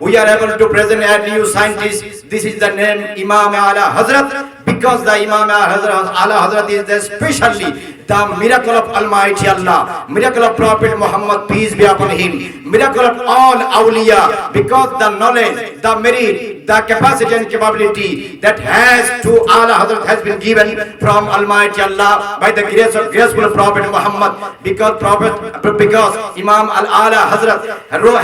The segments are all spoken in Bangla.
we are able to present a new scientist. This is the name Imam Ala Hazrat because the Imam Ala Hazrat, is the specially the miracle of Almighty Allah, miracle of Prophet Muhammad, peace be upon him, miracle of all awliya because the knowledge, the merit, the capacity and capability that has to Allah Hazrat has been given from Almighty Allah by the grace of graceful Prophet Muhammad because Prophet because Imam Al Ala Hazrat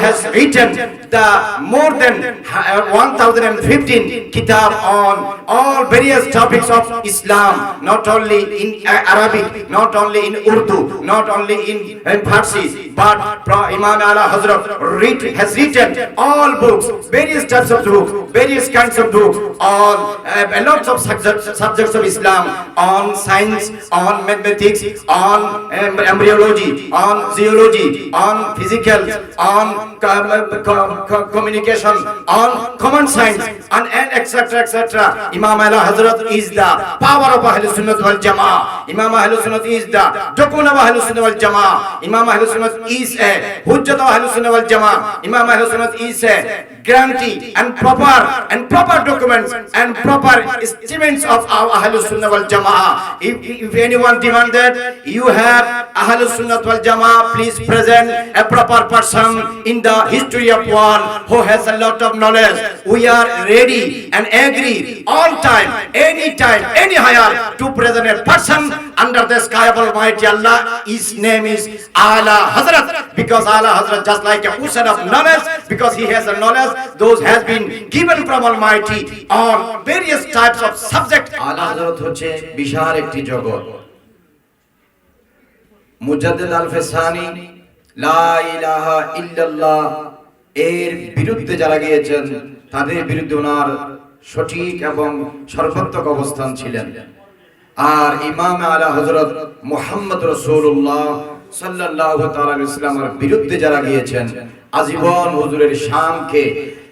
has written the more than uh, 1015 kitab on all various topics of Islam not only in uh, Arabic not only in Urdu not only in, in Farsi but Imam Ala Hazrat has written all books various types of books various kinds of books on uh, lots of subjects, subjects of Islam on science on mathematics on um, embryology on zoology on physical on com- com- com- communication on common science and, and etc etc Imam Ala Hazrat is the power of Ahlul Sunnah wal Jama'ah Imam Ahlul Sunnah is the dokun of Ahlul Sunnah wal Jama'ah Imam Ahlul Sunnah is a hujjat of Ahlul Sunnah wal Jama'ah Imam Ahlul Sunnah is a guarantee and proper and proper documents and proper estimates of our Ahlul Sunnah wal Jama'ah if, if anyone demand that you have Ahlul Sunnah wal Jama'ah please present a proper person in the history of world who has a lot of knowledge we are ready and agree all time any time any higher to present a person under the sky of Almighty Allah his name is Allah Hazrat because Allah Hazrat just like a ocean of knowledge because he has a knowledge those has been given from Almighty on various types of subject Allah Hazrat হচ্ছে বিশাল একটি জগৎ আল ফেসানি লা ইলাহা ইল্লাল্লাহ এর বিরুদ্ধে যারা গিয়েছেন তাদের বিরুদ্ধে ওনার সঠিক এবং সর্বাত্মক অবস্থান ছিলেন। আর ইমাম আলা হযরত মুহাম্মদ রাসূলুল্লাহ সাল্লাল্লাহু তাআলা ইসলামের বিরুদ্ধে যারা গিয়েছেন, আজীবন হুজুরের শামকে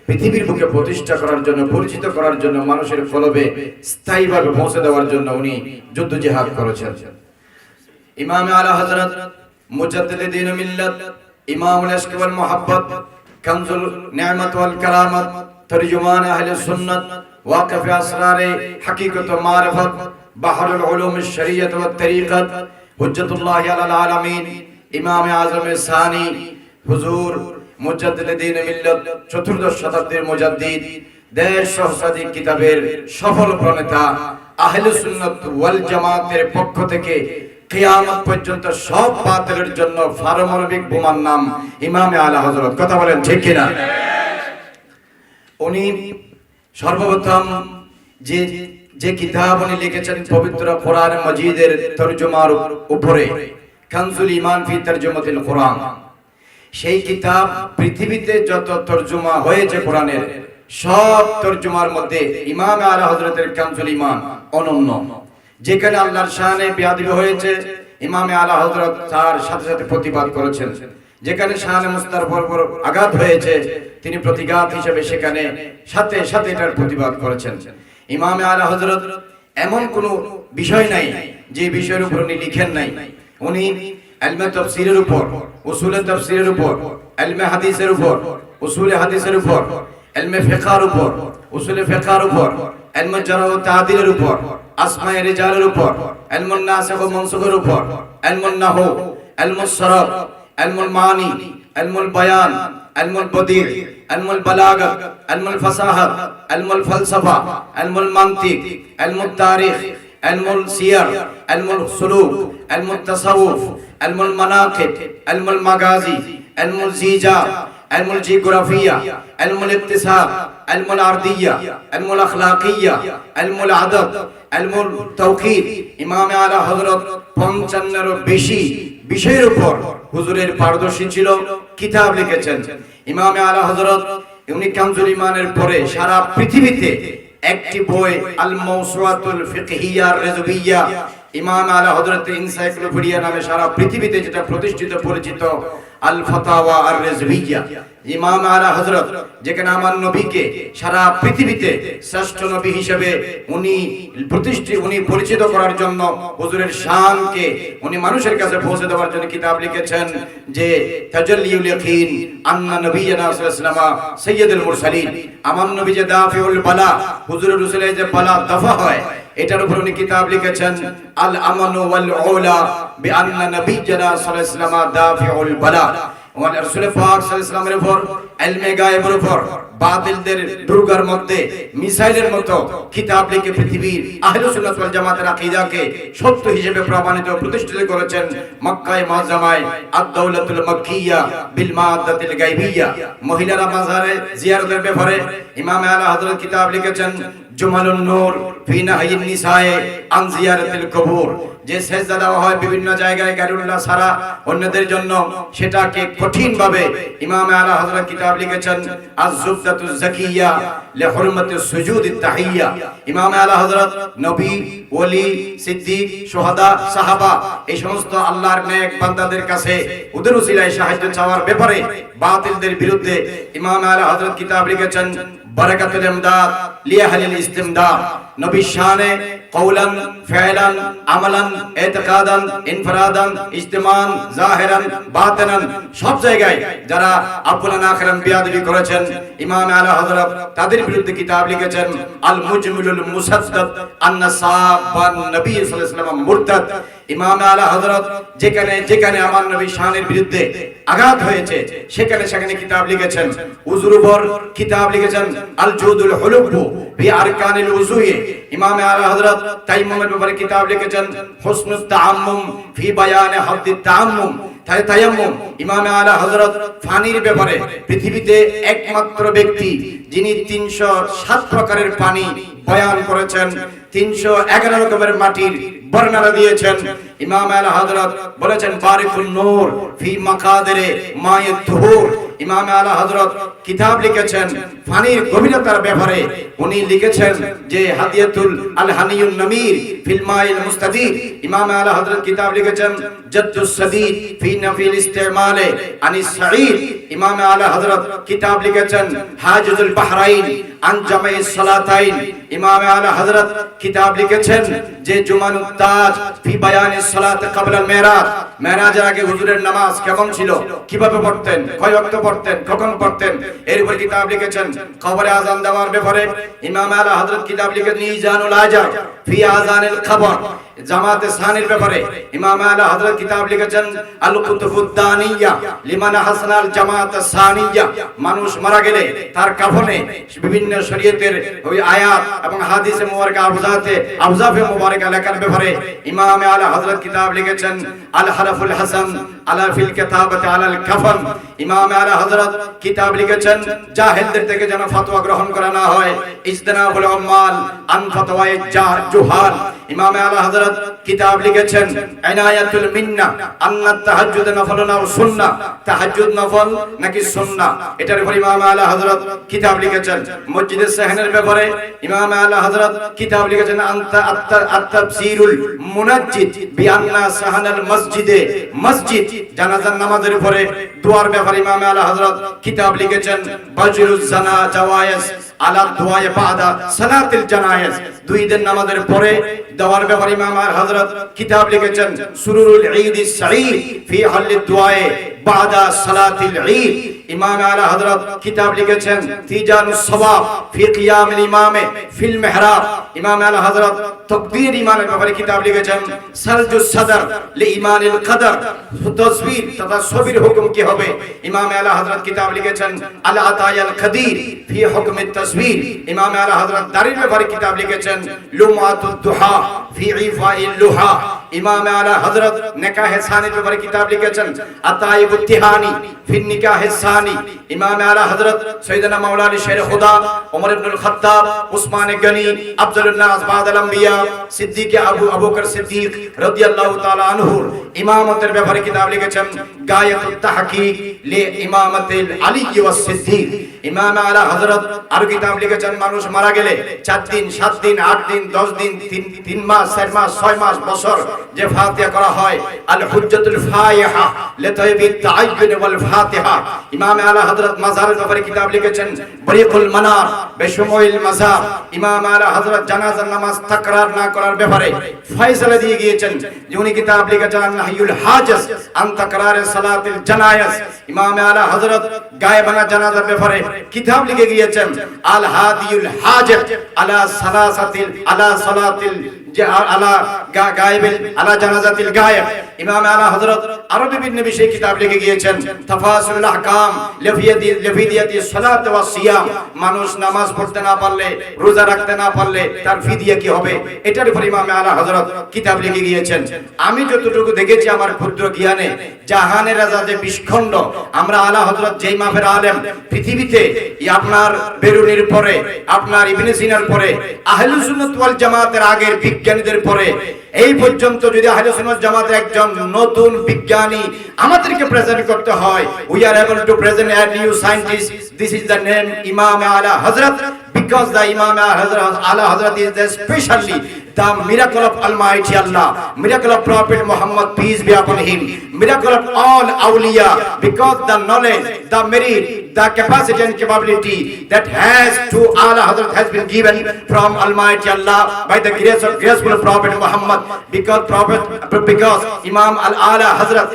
পৃথিবীর বুকে প্রতিষ্ঠা করার জন্য, পরিচিত করার জন্য, মানুষের ফলবে স্থায়ীভাবে পৌঁছে দেওয়ার জন্য উনি যুদ্ধ জিহাদ করেছেন। ইমাম আলা হযরত মুজাদ্দিদ দ্বীন মিল্লাত, ইমামুল ইশক মুহাব্বত কানজুল নিয়ামত ওয়াল তরজুমান আহলে সুন্নাত ওয়াকিফ আসরার হাকিকত ও বাহরুল উলুম শরীয়ত ওয়াত তরিকত হুজ্জতুল্লাহ আলাল আলামিন ইমাম আজম সানি হুজুর মুজাদ্দিদ মিল্লাত চতুর্দশ শতাব্দীর মুজাদ্দিদ দেশ সহস্রাধিক কিতাবের সফল প্রণেতা আহলে সুন্নাত ওয়াল জামাতের পক্ষ থেকে কিয়ামত পর্যন্ত সব বাতিলের জন্য পারমাণবিক বোমার নাম ইমামে আলা হযরত। কথা বলেন ঠিক কিনা? উনি সর্বপ্রথম যে যে কিতাব উনি লিখেছেন পবিত্র কোরআন মজিদের তরজমার উপরে কানজুল ইমান ফি তরজমাতিল কোরআন। সেই কিতাব পৃথিবীতে যত তরজমা হয়েছে কোরআনের, সব তরজমার মধ্যে ইমাম আলা হযরতের কানজুল ইমান অনন্য। যেখানে আল্লাহর শানে বেয়াদবি হয়েছে, ইমামে আলা হযরত তার সাথে সাথে প্রতিবাদ করেছেন। যেখানে শাহানে মুস্তার পর আঘাত হয়েছে, তিনি প্রতিঘাত হিসেবে সেখানে সাথে সাথে এটার প্রতিবাদ করেছেন। ইমামে আলা হযরত এমন কোনো বিষয় নাই যে বিষয়ের উপর উনি লিখেন নাই। উনি এলমে তাফসীরের উপর, উসুলে তাফসীরের উপর এলমে হাদিসের উপর, উসুলে হাদিসের উপর এলমে ফিকহার উপর, উসুলে ফিকহার উপর এলমে জারহ ও তাদিলের উপর, আসমায়ে রিজালের উপর এলমুন নাসিখ ও মনসুখের উপর এলমুন নাহু এলমুস সরফ এলমুল মানি এলমুল বায়ান এলমুল বদির এলমুল বালাগত এলমুল ফাসাহাত এলমুল ফলসফা এলমুল মান্তিক এলমুল তারিখ এলমুল সিয়ার এলমুল সুলুক এলমুল তাসাউফ এলমুল মানাকিব এলমুল মাগাজি এলমুল জিজা علم الجغرافية علم الاقتصاد علم الأرضية علم الأخلاقية علم العدد علم التوقيت ইমাম আলা হযরত 55 এর বেশি বিষয়ের উপর হুজুরের পারদর্শী ছিল, কিতাব লিখেছেন। ইমামে আলা হজরত উনি কামজুল ইমানের পরে সারা পৃথিবীতে একটি বই আল মৌসুয়াতুল ফিকহিয়া রেজবিয়া, ইমাম আলা হযরত ইনসাইক্লোপিডিয়া নামে সারা পৃথিবীতে যেটা প্রতিষ্ঠিত, পরিচিত আল ফতাওয়া আর রেজবিয়া ইমাম আলা হযরত, যেখানে আমার নবীকে সারা পৃথিবীতে শ্রেষ্ঠ নবী হিসেবে উনি প্রতিষ্ঠিত উনি পরিচিত করার জন্য হুজুরের শানকে উনি মানুষের কাছে পৌঁছে দেওয়ার জন্য কিতাব লিখেছেন যে, তাজাল্লিউল ইয়াকিন, আন্না নবিয়্যিনা সাল্লাল্লাহু সাইয়্যিদুল মুরসালিন। আমার নবী যে দাফিউল বালা, হুজুরের যে বালা হয়, এটার উপর উনি কিতাব লিখেছেন আল আমানু ওয়াল উলা সাল্লাল্লাহু আলাইহি ওয়াসাল্লাম দাফিউল বালা। ওয়া রাসূল পাক সাল্লাল্লাহু উপর ইলমে গায়েবের উপর, বাতিলদের দুর্গার মধ্যে, মিসাইলের মতো কিতাব লিখে পৃথিবীর আহলে সুন্নাত ওয়াল জামাতের আকীদাকে সত্য হিসেবে প্রমাণিত প্রতিষ্ঠিত করেছেন মক্কায় মুআজ্জামায় আদ-দাওলাতুল মাক্কিয়া বিল মাদাতিল গায়বিয়া। মহিলারা মাজারে জিয়ারতের ব্যাপারে ইমাম আলা হযরত কিতাব লিখেছেন জুমালুন নূর ফি নাহয়িন নিসায়ে, আন জিয়ারাতিল কবুর। যে সেজদা দেওয়া হয় বিভিন্ন জায়গায় গায়রুল্লাহ ছাড়া অন্যদের জন্য, সেটাকে কঠিন ভাবে ইমাম আলা হযরত কিতাব লিখেছেন আজ-জুবদাতুজ জাকিয়া লি হুরমাতিস সুজুদিত তাহিয়া। ইমাম আলা হযরত, নবী, ওলি, সিদ্দিক শুহাদা সাহাবা, এই সমস্ত আল্লাহর নেক বান্দাদের কাছে ওদের উসিলায় সাহায্য চাওয়ার ব্যাপারে বাতিলদের বিরুদ্ধে ইমাম আলা হযরত কিতাব লিখেছেন বারাকাতুল ইমদাদ লিয়াহলিল ইস্তিমদাদ। সব জায়গায় যারা বিয়াদবি করেছেন, ইমাম আলা হযরত তাদের বিরুদ্ধে কিতাব লিখেছেন, আল মুজমিলুল সাবান নবী সাল্লাল্লাহু আলাইহি মুরতাদ। ইমাম আলা হযরত যেখানে যেখানে আমার নবী শানের বিরুদ্ধে আঘাত হয়েছে, সেখানে সেখানে কিতাব লিখেছেন। উজুর কিতাব লিখেছেন, আল জুদুল ফি আরকানিল ইমাম আলা হযরত তাইম্মুমের ব্যাপারে কিতাব লিখেছেন, হুসনুত তাআম্মুম ফি বায়ানে হাদ্দিত তাআম্মুম। তাই তায়াম্মুম ইমাম আলা হযরত পানির ব্যাপারে পৃথিবীতে একমাত্র ব্যক্তি যিনি 307 প্রকারের পানি বয়ান করেছেন 311 রকমের মাটির বর্ণনা দিয়েছেন। ইমাম আলা হযরত বলেছেন, বারিকুন নূর ফি মাকাদিরে মায়ের তুহুর। ইমাম আলা হজরত কিতাব লিখেছেন, ফানির গভীরতার ব্যাপারে উনি লিখেছেন যে হাদিয়াতুল আল হানিয়ুন নামির ফিল মাইল মুস্তাদিদ ইমামে আলা হজরত কিতাব লিখেছেন, জাদ্দুস সাদিদ ফি নাফিল ইস্তেমালে আনিস সাঈদ। ইমামে আলা হজরত কিতাব লিখেছেন হাজুল বাহরাইন আন জামাই সালাতাইন। ইমাম আলা হযরত কিতাব লিখেছেন যে জুমান তাজ ফি বায়ানি সালাত ক্বাবলা মিরাজ। মেরাজের আগে হুজুরের নামাজ কেমন ছিল? কীভাবে পড়তেন? কয় ওয়াক্ত পড়তেন? কখন পড়তেন? এর উপর কিতাব লিখেছেন। কবরে আজান দেওয়ার ব্যাপারে ইমাম আলা হযরত কিতাব লিখেছেন নিজানুল আজার ফি আজানিল খবর। জামাতে সানির ব্যাপারে ইমাম আলা হযরত কিতাব লিখেছেন আল কুতুবুদ দানিয়া লিমান হাসানাল জামাত সানিয়া। মানুষ মারা গেলে তার কাফনে বিভিন্ন শরীয়তের ওই আয়াত এবং হাদিসে মুবারক আবজাতে আবজাফে মুবারক লেখার ব্যাপারে ইমাম আলা হযরত কিতাব লিখেছেন আল হরফুল হাসান আলা ফিল কিতাবাতি আলাল কাফন ইমাম আলা হযরত কিতাব লিখেছেন, জাহেলদের থেকে যেন ফতোয়া গ্রহণ করা না হয়। ইজতিনাবুল উম্মাল আন ফতওয়ায়ে জাহ জুহাল ইমাম আলা হযরত কিতাব লিখেছেন ইনায়াতুল মিন্না আন্না তাহাজ্জুদ নফল না সুন্নাহ তাহাজ্জুদ নফল নাকি সুন্নাহ এটার উপর ইমাম আলা হযরত কিতাব লিখেছেন। মসজিদের সাহানের ব্যাপারে ইমাম আলা হযরত কিতাব লিখেছেন, আনতা আত-তাফসিরুল মুনাজ্জিদ বিআন্না সাহানাল মসজিদে। মসজিদ, জানাজার নামাজের উপরে। দোয়ার ব্যাপারে ইমাম আলা হযরত কিতাব লিখেছেন, বাজরুজ জানা জাওয়ায়েজ। আলা দোয়ায়ে বাদা সালাতিল জানায়েজ। দুই দিন নামাজের পরে দেওয়ার ব্যাপারে ইমাম আর হযরত কিতাব লিখেছেন, সুরুরুল ঈদ সাঈদ ফি হাল্লি দোয়ায়ে বাদা সালাতিল ঈদ। ইমাম আলা হযরত কিতাব লিখেছেন তিজানুস সওয়াব ফি কিয়ামিল ইমামে ফিল মিহরাব। ইমাম আলা হযরত তাকদীর ইমানের ব্যাপারে কিতাব লিখেছেন সালজুস সাদর লি ইমানিল কদর। তাসবির, তথা সবির হুকুম কি হবে? ইমাম আলা হযরত কিতাব লিখেছেন, আল আতায়াল কদির ফি হুকম তাসবির। ইমাম আলা হযরত দারির ব্যাপারে কিতাব লিখেছেন লুমাতুদ দুহা ফি ইফাইল লুহা। ইমাম আলা হযরত নিকাহে সানির ব্যাপারে কিতাব লিখেছেন, আতাইবুত তিহানি ফি নিকাহে সানি। ইমাম আলা হযরত সৈয়দনা মাওলানা শের খুদা ওমর ইবনুল খাত্তাব, উসমান গনি, আফজালুন নাস বাদাল আম্বিয়া, সিদ্দিক আবু আবু সিদ্দিক রাদিয়াল্লাহু তাআলা আনহুর ইমামতের ব্যাপারে কিতাব লিখেছেন, গায়াতুত তাহকিক লি ইমামাতিল আলী ওয়াস সিদ্দিক। ইমাম আলা হযরত আর কিতাব লিখেছেন, মানুষ মারা গেলে 4 দিন 7 দিন 8 দিন 10 দিন 3 তিন মাস 4 মাস 6 মাস, বছর যে ফাতিহা করা হয় আল হুজ্জাতুল লিতাইবি ওয়াল ফাতিহা। ইমাম আলা হযরত মাজারের ব্যাপারে কিতাব লিখেছেন, বরিকুল মানার মাজার। ইমাম আলা হযরত জানাজার নামাজ তাকরার না করার ব্যাপারে ফয়সালা দিয়ে গিয়েছেন কিতাব লিখেছেন আন তাকরার সালাতিল ইমাম আলা হযরত গায়ে ভাঙা জানাজার ব্যাপারে কিতাব লিখে গিয়েছেন আল হাদিউল হাজাত আলা সালাসাতিল আলা সালাতিল যে আলা আলা জানাজাতিল গায়েব। ইমাম আলা হযরত আরও বিভিন্ন বিষয়ে কিতাব লিখে গিয়েছেন। আহকাম সালাত সিয়াম। মানুষ নামাজ পড়তে না পারলে, রোজা রাখতে না পারলে তার ফিদিয়া কি হবে? এটার উপর ইমাম আলা হযরত কিতাব লিখে গিয়েছেন। আমি যতটুকু দেখেছি আমার ক্ষুদ্র জ্ঞানে জাহানের রাজা যে বিষ্খণ্ড, আমরা আলা হযরত যেই মাফের আলেম, পৃথিবীতে আপনার বেরুনির পরে, আপনার ইবনে সিনার পরে আহলুস সুন্নাত ওয়াল জামাতের আগের বিজ্ঞানীদের পরে, এই পর্যন্ত যদি আহলুস সুন্নাত জামাতের একজন নতুন বিজ্ঞানী আমাদেরকে প্রেজেন্ট করতে হয় we are able to present a new scientist this is the name Imam Ala Hazrat because the Imam Hazrat Allah Hazrat is the specially the miracle of Almighty Allah, miracle of Prophet Muhammad, peace be upon him, miracle of all awliya, because the knowledge, the merit, the capacity and capability that has to Allah Hazrat has been given from Almighty Allah by the grace of graceful Prophet Muhammad, because Prophet, because Imam Al Allah Hazrat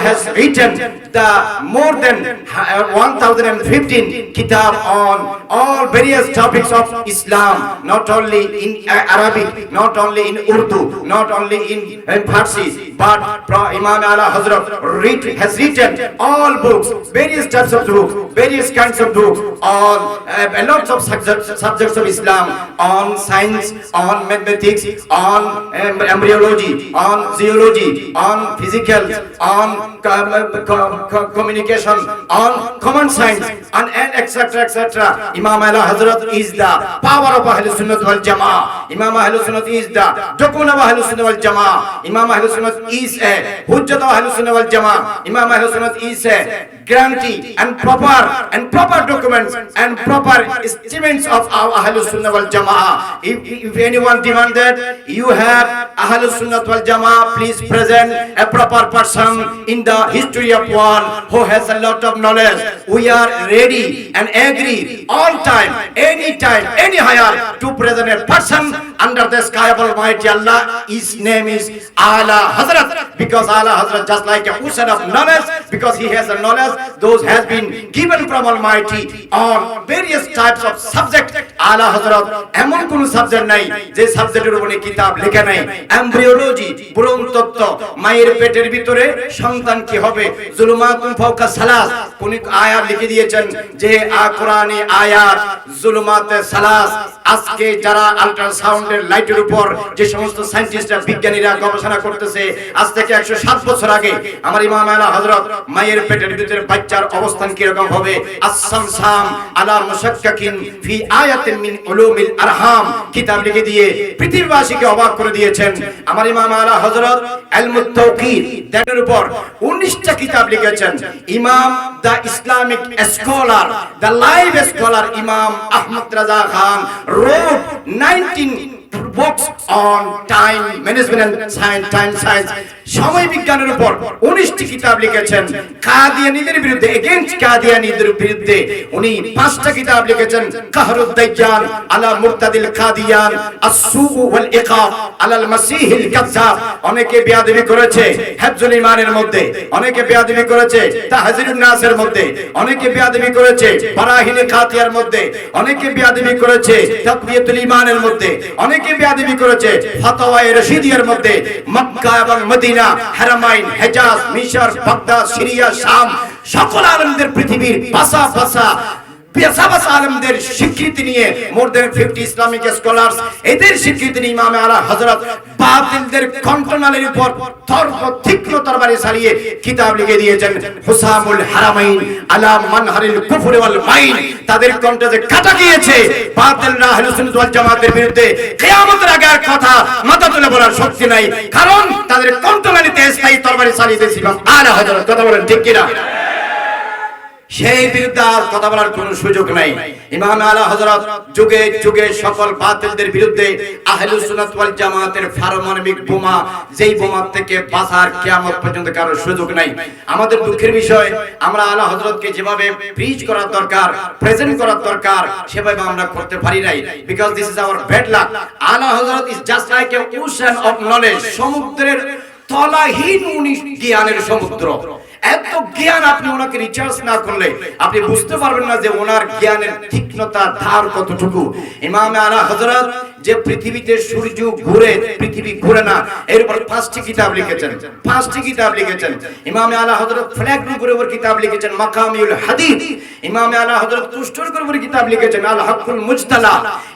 has written the more than uh, 1015 kitab on all various topics of Islam, not only in uh, Arabic, not only in Urdu, not only in, in Farsi, but Imam Allah Hazrat read, has written all books, various types of books, various kinds of books on uh, lots of subjects, subjects of Islam, on science, on mathematics, on um, embryology, on zoology, on physical, on communication, on common science, and, and etc. etc. Imam ala Hazrat is the power of Ahlul Sunnah wal jamaa Imam Ahlul Sunnah is the dukun of Ahlul Sunnah wal jamaa Imam Ahlul Sunnah is a hujjat of Ahlul Sunnah wal jamaa Imam Ahlul Sunnah is a guarantee and proper and proper documents and proper estimates of our Ahlul Sunnah wal Jama'ah. If, if anyone demand that you have Ahlul Sunnah wal Jama'ah, please present a proper person in the history of one who has a lot of knowledge. We are ready and agree all time, any time, any higher to present a person under the sky of Almighty Allah. His name is Allah Hazrat because Allah Hazrat just like a ocean of knowledge because he has a knowledge those has been given from Almighty on various types of subject. Allah Hazrat, এমন কোন সাবজেক্ট নাই যে সাবজেক্টের উপরে কিতাব লেখা নাই। এমব্রিওলজি ভ্রূণ তত্ত্ব, মায়ের পেটের ভিতরে সন্তান কি হবে? জুলুমাতুন ফাওকা সালাস। কোন আয়াত লিখে দিয়েছেন যে, আ কোরআনে আয়াত, জুলুমাতে সালাস। আজকে যারা আল্ট্রাসাউন্ডের লাইটের উপর যে সমস্ত সায়েন্টিস্টরা বিজ্ঞানীরা গবেষণা করতেছে, আজ থেকে একশো সাত বছর আগে আমার ইমাম আলা হযরত মায়ের পেটের ভিতরে বাচ্চার অবস্থান কি রকম হবে? আসসাম সাম আলা মুশাক্কাকিন ফি আয়াতিন মিন উলুমিল আরহাম। কিতাব লিখে দিয়ে পৃথিবীবাসীকে অবাক করে দিয়েছেন। আমার ইমাম আলা হযরত ইলমুত তাওকীদ তার উপর 19টা কিতাব লিখেছেন। Imam the Islamic scholar the live scholar Imam Ahmad Raza Khan wrote 19 books on time management and science, time science. সময় বিজ্ঞানের উপর 19টি কিতাব লিখেছেন কাদিয়ানীদের বিরুদ্ধে এগেইনস্ট কাদিয়ানীদের বিরুদ্ধে উনি পাঁচটা কিতাব লিখেছেন কাহরুদ দাজ্জাল আলা মুরতাদিল কাদিয়ান আসু ওয়াল ইকাব আলাল মাসিহিল কাজ্জাব অনেকে বেয়াদবি করেছে হিফজুল ইমানের মধ্যে, অনেকে বেয়াদবি করেছে তাহজিরুন নাসের মধ্যে, অনেকে বেয়াদবি করেছে বারাহিনে কাতিয়ার মধ্যে, অনেকে বেয়াদবি করেছে তাকবিয়াতুল ইমানের মধ্যে, অনেকে বেয়াদবি করেছে। ফতোয়ায়ে রশিদিয়ার মধ্যে মক্কা এবং মদিনা, হারামাইন, হেজাজ, মিশর, বাগদাদ, সিরিয়া, শাম সকল আলমদের পৃথিবীর ভাষা ভাষা পেশাবাস আলমদের স্বীকৃতি নিয়ে মোর দেন ফিফটি ইসলামিক এদের স্বীকৃতি নিয়ে আলা হযরত বাতিলদের উপর তীক্ষ্ণ চালিয়ে কিতাব লিখে দিয়েছেন হুসামুল হারামাইন আলা মানহারিল ওয়াল মাইন। তাদের কণ্ঠে যে কাটা গিয়েছে সুন্নাত ওয়াল জামাতের বিরুদ্ধে কিয়ামতের আগে আর কথা মাথা তুলে বলার শক্তি নাই। কারণ তাদের কন্ট্রোলে স্থায়ী তরবারি চালিয়ে দিয়েছিল আলা হযরত, কথা বলেন ঠিক কিনা? সেই বিরুদ্ধে আর কথা বলার কোনো সুযোগ নাই। ইমাম আলা হযরত যুগে যুগে সকল বাতিলদের বিরুদ্ধে আহলুস সুন্নাত ওয়াল জামাতের পারমাণবিক বোমা, যেই বোমা থেকে বাঁচার কিয়ামত পর্যন্ত কারও সুযোগ নাই। আমাদের দুঃখের বিষয়, আমরা আলা হযরতকে যেভাবে প্রিচ করার দরকার প্রেজেন্ট করার দরকার, সেভাবে আমরা করতে পারি নাই। Because this is our bad luck Ala Hazrat is just like a ocean of knowledge সমুদ্রের তলাহীন উনি জ্ঞানের সমুদ্র। এত জ্ঞান আপনি ওনাকে রিচার্জ না করলে আপনি বুঝতে পারবেন না যে ওনার জ্ঞানের তীক্ষ্ণতা ধার কতটুকু। ইমামে আলা হযরত যে পৃথিবীতে সূর্য ঘুরে, পৃথিবী ঘুরে না, এর উপর পাঁচটি কিতাব লিখেছেন, পাঁচটি কিতাব লিখেছেন। ইমামে আলা হযরত ফ্ল্যাগ উপর কিতাব লিখেছেন, মাকামিউল হাদিদ ইমামে আলা হযরত কুষ্ঠর উপর কিতাব লিখেছেন, আল হাকুল মুজতালা।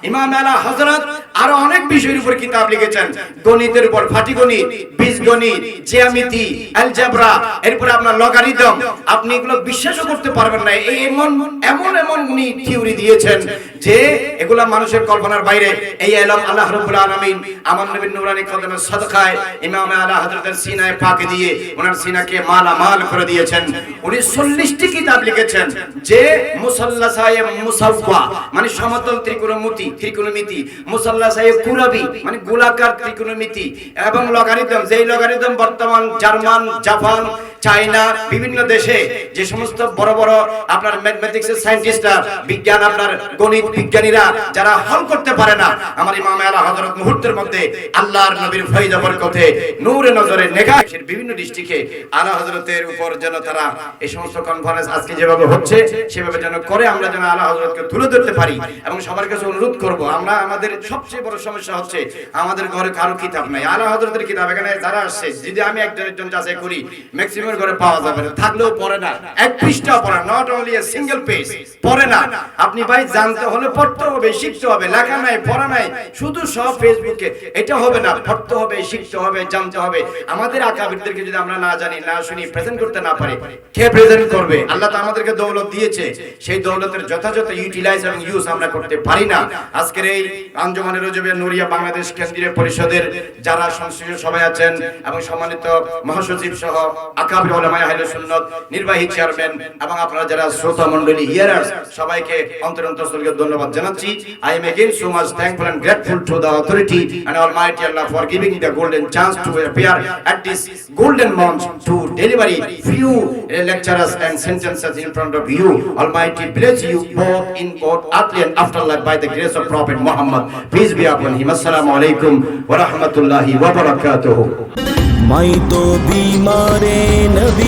ইমামে আলা হযরত আরও অনেক বিষয়ের উপর কিতাব লিখেছেন, গণিতের উপর পাটিগণিত বীজগণিত, জ্যামিতি, অ্যালজেব্রা। এরপর আপনার লগারিদম আপনি এগুলো বিশ্বাসও করতে পারবেন না। এই এমন এমন এমন উনি থিওরি দিয়েছেন যে এগুলা মানুষের কল্পনার বাইরে। এই এলম আল্লাহ রাব্বুল আলামিন আমার নবীর নূরানি কদমের সদকায় ইমাম আলা হযরতের সিনায় পাকে দিয়ে ওনার সিনাকে মালামাল করে দিয়েছেন। উনি 40টি কিতাব লিখেছেন যে মুসাল্লাসায়ে মুসাওয়া মানে সমতল ত্রিকোণমিতি ত্রিকোণমিতি। মুসাল্লাসায়ে কুরাবি মানে গোলাকার ত্রিকোণমিতি। এবং লগারিদম যেই লগারিদম বর্তমান জার্মান, জাপান, চায়না বিভিন্ন দেশে যে সমস্ত বড় বড় আপনার ম্যাথমেটিক্স এর সায়েন্টিস্টরা বিজ্ঞান আপনার গণিত বিজ্ঞানীরা, যারা হল করতে পারে না, আমার ইমাম আলা হযরত মুহূর্তের মধ্যে আল্লাহর নবীর ফয়জ বরকতে নূরে নজরে নেগাহ বিভিন্ন ডিস্ট্রিক্টে আলা হযরতের উপর যেন তারা এই সমস্ত কনফারেন্স আজকে যেভাবে হচ্ছে, সেভাবে যেন করে আমরা যেন আলা হযরতকে তুলে ধরতে পারি। এবং সবার কাছে অনুরোধ করব, আমরা আমাদের সবচেয়ে বড় সমস্যা হচ্ছে, আমাদের ঘরে কারও কিতাব নাই। আলা হযরতের কিতাব এখানে যারা আসছে, যদি আমি একজন একজন যাচাই করি ম্যাক্সিমাম ঘরে পাওয়া যাবে না থাকলেও পড়ে না। এক পৃষ্ঠা not only a single page পড়ে না। আপনি ভাই জানতে হলে পড়তে হবে, শিখতে হবে। লেখা নাই, পড়া নাই। শুধু সব ফেসবুকে এটা হবে না। পড়তে হবে, শিখতে হবে, জানতে হবে। আমাদের আকাবিরদেরকে যদি আমরা না জানি, না শুনি প্রেজেন্ট করতে না পারি, কে প্রেজেন্ট করবে? আল্লাহ তো আমাদেরকে দৌলত দিয়েছে। সেই দৌলতের যথাযথ ইউটিলাইজ এবং ইউজ আমরা করতে পারি না। আজকের এই আঞ্জমানের রজবে নুরিয়া বাংলাদেশ কেন্দ্রীয় পরিষদের যারা সংশ্লিষ্ট সবাই আছেন এবং সম্মানিত মহাসচিব সহ আকাবির আহলে সুন্নত নির্বাহী চেয়ারম্যান এবং আপনারা যারা শ্রোতা মণ্ডলী হিয়ারার্স সবাইকে অন্তর অন্তরকে ধন্যবাদ জানাচ্ছি I am again so much thankful and grateful to the authority and almighty Allah for giving the golden chance to appear at this golden mount to deliver few lectures and sentences in front of you almighty bless you both in both earthly and afterlife by the grace of prophet muhammad peace be upon him assalamu alaikum wa rahmatullahi wa barakatuh mai to bimare nabi